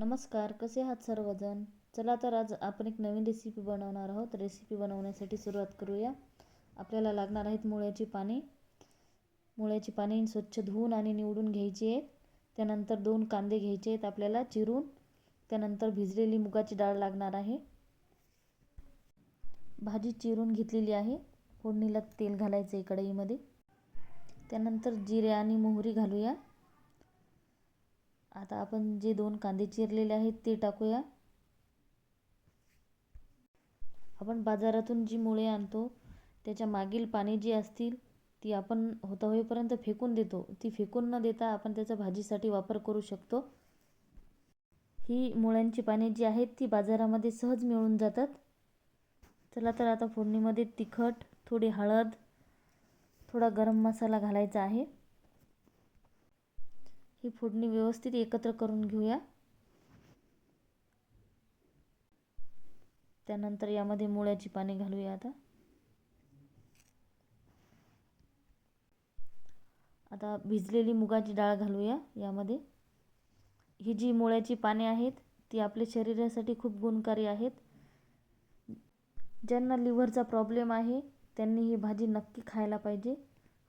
नमस्कार कसे आहात सर्वजण? चला तर आज आपण एक नवीन रेसिपी बनवणार आहोत. रेसिपी बनवण्यासाठी सुरुवात करूया. आपल्याला लागणार आहेत मुळ्याची पाने. मुळ्याची पाने स्वच्छ धुवून आणि निवडून घ्यायची आहेत. त्यानंतर दोन कांदे घ्यायचे आहेत आपल्याला चिरून. त्यानंतर भिजलेली मुगाची डाळ लागणार आहे. भाजी चिरून घेतलेली आहे. फोडणीला तेल घालायचं आहे कढईमध्ये. त्यानंतर जिरे आणि मोहरी घालूया. आता आपण जे दोन कांदे चिरलेले आहेत ते टाकूया. आपण बाजारातून जी मुळे आणतो त्याच्या मागील पाने जी असतील ती आपण होता होईपर्यंत फेकून देतो. ती फेकून न देता आपण त्याचा भाजीसाठी वापर करू शकतो. ही मुळ्यांची पाने जी आहेत ती बाजारामध्ये सहज मिळून जातात. चला तर आता फोडणीमध्ये तिखट थोडी हळद थोडा गरम मसाला घालायचा आहे. ही फोडणी व्यवस्थित एकत्र करून घेऊया. त्यानंतर यामध्ये मुळ्याची पाने घालूया आता. आता भिजलेली मुगाची डाळ घालूया यामध्ये. ही जी मुळ्याची पाने आहेत ती आपल्या शरीरासाठी खूप गुणकारी आहेत. ज्यांना लिव्हरचा प्रॉब्लेम आहे त्यांनी ही भाजी नक्की खायला पाहिजे.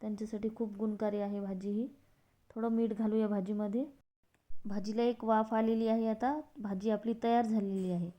त्यांच्यासाठी खूप गुणकारी आहे भाजी ही. थोडं मीठ घालूया भाजीमध्ये. भाजीला एक वाफ आलेली आहे आता. भाजी आपली तयार झालेली आहे.